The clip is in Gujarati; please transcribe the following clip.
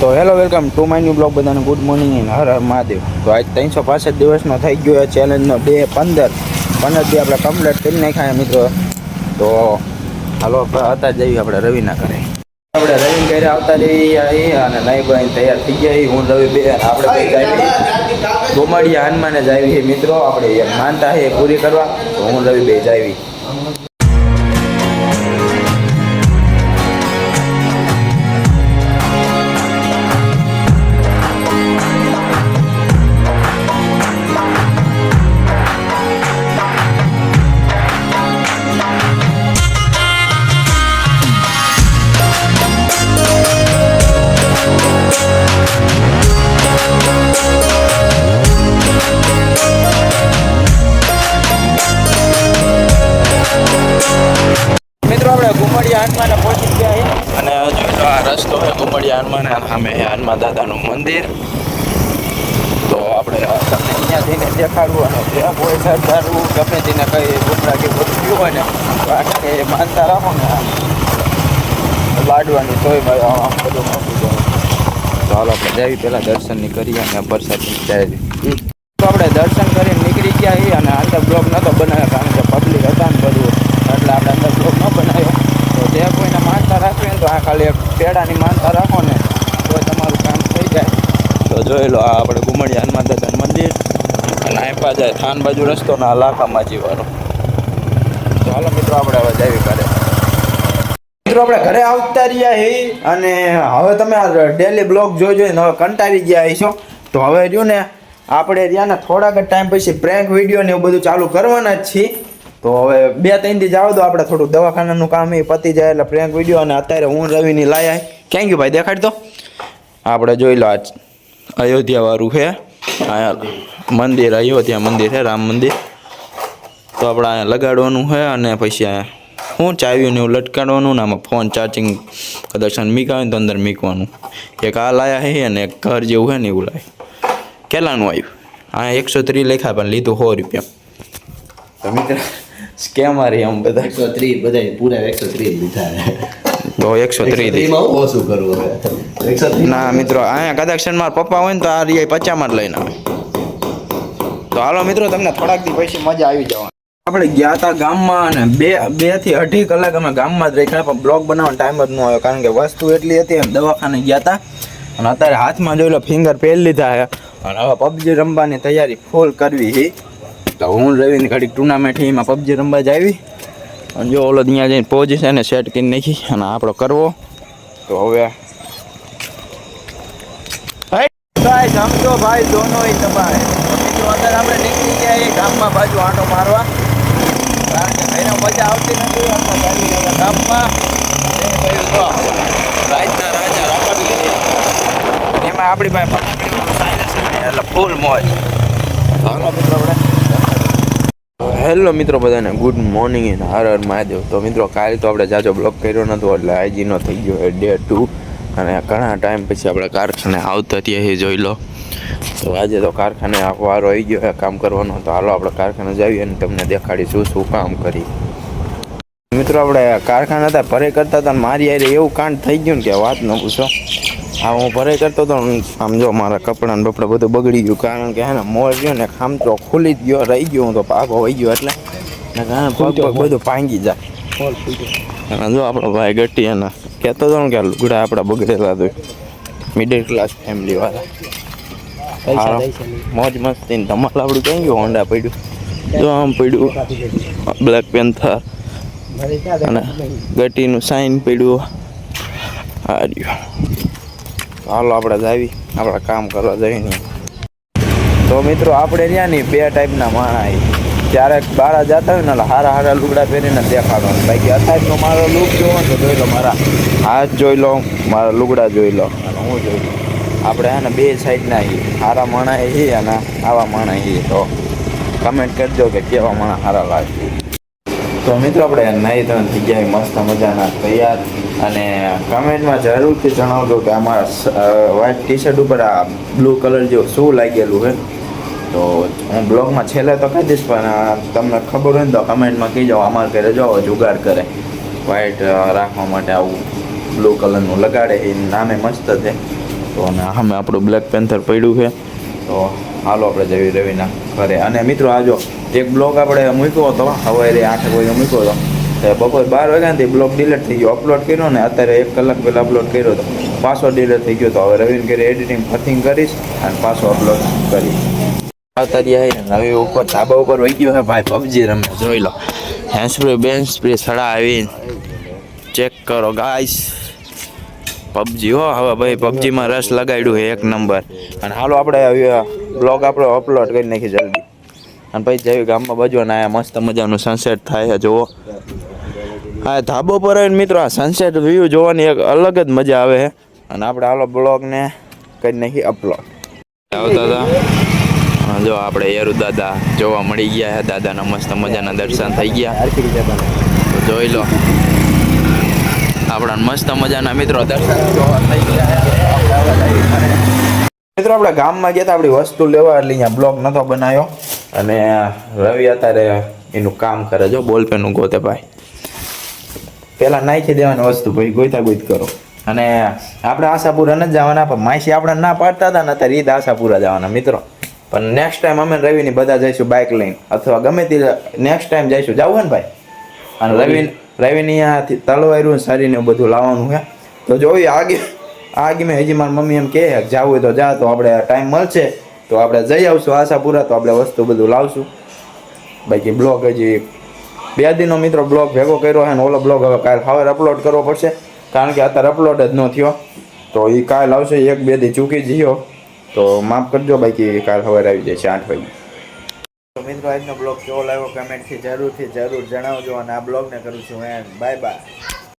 તો hello welcome to my new blog બધાને good morning and Har Har Mahadev. તો આજ ત્રણસો પાસઠ દિવસનો થઈ ગયો છે ચેલેન્જનો ડે પંદર. પંદર દી આપણે કમ્પ્લીટ કરી નાખ્યા મિત્રો. તો હાલો, આપણે હતા જઈએ આપણે રવિના ઘરે. આપણે રવિન ઘરે આવતા જઈએ અને નહીં ભાઈ તૈયાર થઈ ગયા હું, રવિ બે આપણે બે જાવી ગોમાડિયા હનુમાને જાવી મિત્રો. આપણે માનતા છે પૂરી કરવા. તો હું, રવિ બે જાવી છે હનુમાન સામે હનુમાન દાદાનું મંદિર. તો આપણે તમને અહીંયા જઈને દેખાડવું અને જે કોઈ સરદારવું ગમે તેને કઈ કુતરા કે બધું થયું હોય ને, તો આખા એ માનતા રાખો ને. લાડવાની તોય ભાઈ આમ બધું મોકલી જાય. તો હાલો આપણે જઈએ પહેલાં દર્શનની કરીએ અને વરસાદની જાય તો આપણે દર્શન કરીને નીકળી ગયા છીએ અને અંદર બ્લોક નહોતો બનાવ્યો કારણ કે પબ્લિક હતા ને બધું. એટલે આપણે અંદર બ્લોગ ન બનાવ્યો તો જે કોઈને ને તો આ ખાલી એક પેડાની માનતા રાખો ને તો તમારું કામ થઈ જાય. તો જોઈ લો આ આપણે ગુમડિયા હનુમાન દાદાનું મંદિર અને આપ્યા જાય થાન બાજુ રસ્તો ને આ લાકામાં જીવાનો. ચાલો મિત્રો આપણે હવે જઈએ ઘરે. મિત્રો આપણે ઘરે આવતા રહ્યા હી અને હવે તમે આ ડેલી બ્લોગ જોઈ જોઈને હવે કંટાળી ગયા છો તો હવે રહ્યું ને આપણે રહ્યા ને થોડાક જ ટાઈમ પછી પ્રેન્ક વીડિયો ને એવું બધું ચાલુ કરવાના જ છીએ. તો હવે બે, ત્રણ દી જાવ તો આપણે થોડું દવાખાનાનું કામ એ પતી જાય એટલે પ્રેન્ક વીડિયો અને અત્યારે હું રવિની લાયા. ક્યાં ગયું ભાઈ, દેખાડ તો આપણે જોઈ લો આજ અયોધ્યા વાળું છે. અહીંયા મંદિર, અયોધ્યા મંદિર છે, રામ મંદિર. તો આપણે અહીંયા લગાડવાનું છે અને પછી અહીંયા હું ચાવ્યું ને એવું લટકાડવાનું ને આમાં ફોન ચાર્જિંગ કદાચ મીકાવે તો અંદર મીકવાનું. એક આ લાયા છે અને એક ઘર જેવું છે ને એવું લાય. કેટલાનું આવ્યું? હા એકસો ત્રીસ લેખા પણ લીધું સો રૂપિયા. તો મિત્ર સ્કેમ મારી આમ બધા. એકસો ત્રીસ બધા પૂરા એકસો ત્રીસ લીધા તો એકસો ત્રીસ ઓછું કરવું હવે. ના મિત્રો અહીંયા કદાચ મારા પપ્પા હોય ને તો આ રિયા પચામાં જ લઈને આવે. તો હાલો મિત્રો તમને થોડાક દી પછી મજા આવી જવાની. આપણે ગયા હતા ગામમાં અને બે બેથી અઢી કલાક અમે ગામમાં જ રહી પણ બ્લોગ બનાવવાનો ટાઈમ જ ન આવ્યો કારણ કે વસ્તુ એટલી હતી એમ દવાખાને ગયા હતા. અને અત્યારે હાથમાં જોઈ લો ફિંગર પહેરી લીધા છે. અને હવે પબજી રમવાની તૈયારી ફૂલ કરવી છે. તો હું રવિની ઘડીક ટુર્નામેન્ટ એમાં પબજી રમવા જ આવી. અને જો ઓલો ત્યાં જઈને પોઝિશન સેટ કરી નાખી અને આપણો કરવો. તો હવે ભાઈ સમજો ભાઈ દોનો ही તમારે મિત્રો અત્યારે આપણે નીકળી ગયા એ ગામમાં બાજુ આંટો મારવા. કારણ કે ભાઈને મજા આવતી નથી આપણે ચાલી ગયા ગામમાં. એ કહ્યું તો રાજના રાજા રાખડી એમાં આપણી પાસે પકડીનું સાયન્સ છે, એટલે ફૂલ મોજ. હાલો મિત્રો, આપણે હેલો મિત્રો બધાને good morning in Har Har Mahadev. તો મિત્રો, કાલે તો આપણે જાજો બ્લોક કર્યો નહોતો એટલે આઈજીનો થઈ ગયો ડે ટુ અને ઘણા ટાઈમ પછી આપણે કારખાને આવતા ત્યાં જોઈ લો. તો આજે તો કારખાને વારો આવી ગયો કામ કરવાનો તો હાલો આપણે કારખાને જઈએ અને તમને દેખાડીશું શું કામ કરી. મિત્રો આપણે કારખાના હતા ભરે કરતા હતા મારી યારે એવું કાંડ થઈ ગયું ને કે વાત ન પૂછો. હા હું ભરે કરતો હતો સમજો આમ જો મારા કપડાં ને બપડા બધું બગડી ગયું કારણ કે હે ને મોર ગયો ને ખામચો ખુલી જ ગયો રહી ગયો હું તો પાકો વહી ગયો એટલે. બધું ભાંગી જાય. અને જો આપણો ભાઈ ગટી એના કહેતો હતો ને કે લુગડા આપણા બગડેલા તો મિડલ ક્લાસ ફેમિલી વાળા. મોજ મસ્તી ધમાલ આપણું ક્યાં ગયું હોન્ડા પડ્યું? જો આમ પડ્યું. બ્લેક પેન્થર અને ગટીનું સાઈન પડ્યું. હાર્યું હાલો આપણે જાવી. આપણે કામ કરવા જઈને. તો મિત્રો આપણે રહ્યા ને બે ટાઈપના માણા ક્યારેક બહાર જતા હોય ને એટલે હારા હારા લુગડા પહેરીને દેખાડો. બાકી અત્યારનો મારો લુક જોવો તો જોઈ લો મારા હાથ જોઈ લો મારા લુગડા જોઈ લો. અને હું જોઈ લો. આપણે હે ને બે સાઈડના છીએ. હારા માણા છીએ અને આવા માણા છીએ. તો કમેન્ટ કરજો કે કેવા માણા હારા લાગે. તો મિત્રો, આપણે નહીં ત્રણ જગ્યાએ મસ્ત મજાના તૈયાર અને કમેન્ટમાં જરૂરથી જણાવજો કે અમારા વ્હાઇટ ટી શર્ટ ઉપર આ બ્લુ કલર જેવું શું લાગેલું છે. તો હું બ્લોગમાં છેલ્લે તો કહી દઈશ, પણ તમને ખબર હોય ને તો કમેન્ટમાં કહી જાઓ અમારે ઘરે જાઓ જુગાડ કરે. વ્હાઇટ રાખવા માટે આવું બ્લુ કલરનું લગાડે, એ નામે મસ્ત છે. તો અને સામે આપણું બ્લેક પેન્થર પડ્યું છે. તો હાલો આપણે જઈએ રવિના ઘરે. અને મિત્રો આજો એક બ્લોગ આપણે મૂક્યો હતો સવારે આઠ વાગે મૂક્યો હતો. બપોર બાર વાગ્યાથી બ્લોગ ડિલીટ થઈ ગયો. અપલોડ કર્યો ને અત્યારે એક કલાક પહેલાં અપલોડ કર્યો હતો. પાછો ડિલીટ થઈ ગયો તો હવે રવિને ઘરે એડિટિંગ ફથિંગ કરીશ અને પાછો અપલોડ કરીશ. આવતા રહ્યા રવિ ઉપર ધાબા ઉપર વહી ગયો છે ભાઈ પબજી રમે. જોઈ લો. હેન્ડ સ્પ્રે બેન્ચ સ્પ્રે સડા આવીને ચેક કરો ગાઈસ પબજી હો, હવે ભાઈ પબજીમાં રસ લગાડ્યું છે એક નંબર અને હાલો આપણે બ્લોગ આપણો અપલોડ કરી નાખી જલ્દી. અને પછી જઈએ ગામમાં બાજુ અને આ મસ્ત મજાનું સનસેટ થાય છે, જુઓ. હા ધાબો પર આવીને મિત્રો આ સનસેટ વ્યૂ જોવાની એક અલગ જ મજા આવે છે. અને આપણે હાલો બ્લોગને કરી નાખી અપલોડ જો આપણે યરુ દાદા જોવા મળી ગયા છે, દાદાના મસ્ત મજાના દર્શન થઈ ગયા. જોઈ લો. આપણા મસ્ત મજાના મિત્રો દર્શન જોવા થઈ ગયા મિત્રો, આપણે ગામમાં ગયા હતા, આપણી વસ્તુ લેવા એટલે અહીંયા બ્લોગ નતો બનાવ્યો. અને રવિ અત્યારે એનું કામ કરે જો બોલપેનનું ગોતે ભાઈ. પહેલાં નાખી દેવાની વસ્તુ પછી ગોઈતા ગોઈત કરો. અને આપણે આશાપુરા નથી જવાના, પણ માસી આપણે ના પાડતા હતા ને અત્યારે ઈદ આશાપુરા જવાના, મિત્રો. પણ નેક્સ્ટ ટાઈમ અમે રવિની બધા જઈશું બાઇક લઈને, અથવા ગમે તે નેક્સ્ટ ટાઈમ જઈશું. જવું ને ભાઈ? અને રવિ રવિની અહીંયાથી તલવાર્યું શરીરને બધું લાવવાનું છે તો જોઈએ આગે આગે મેં હજી મારી મમ્મી એમ કહે જવું હોય તો જા, તો આપણે ટાઈમ મળશે, તો આપણે જઈ આવશું આશાપુરા, તો આપણે વસ્તુ બધું લાવશું. બાકી બ્લોગ હજી બે દિનનો મિત્રો બ્લોગ ભેગો કર્યો છે ને ઓલો બ્લોગ હવે કાલે હવે અપલોડ કરવો પડશે, કારણ કે અત્યારે અપલોડ જ ન થયો. તો એ કાલ આવશે, એક બે દી ચૂકી જયો તો માફ કરજો, બાકી કાલ સવારે આવી જશે આઠ વાગે. તો મિત્રો, આજનો બ્લોગ કેવો લાગ્યો? કમેન્ટથી જરૂરથી જરૂર જણાવજો અને આ બ્લોગને કરું છું એન્ડ. Bye bye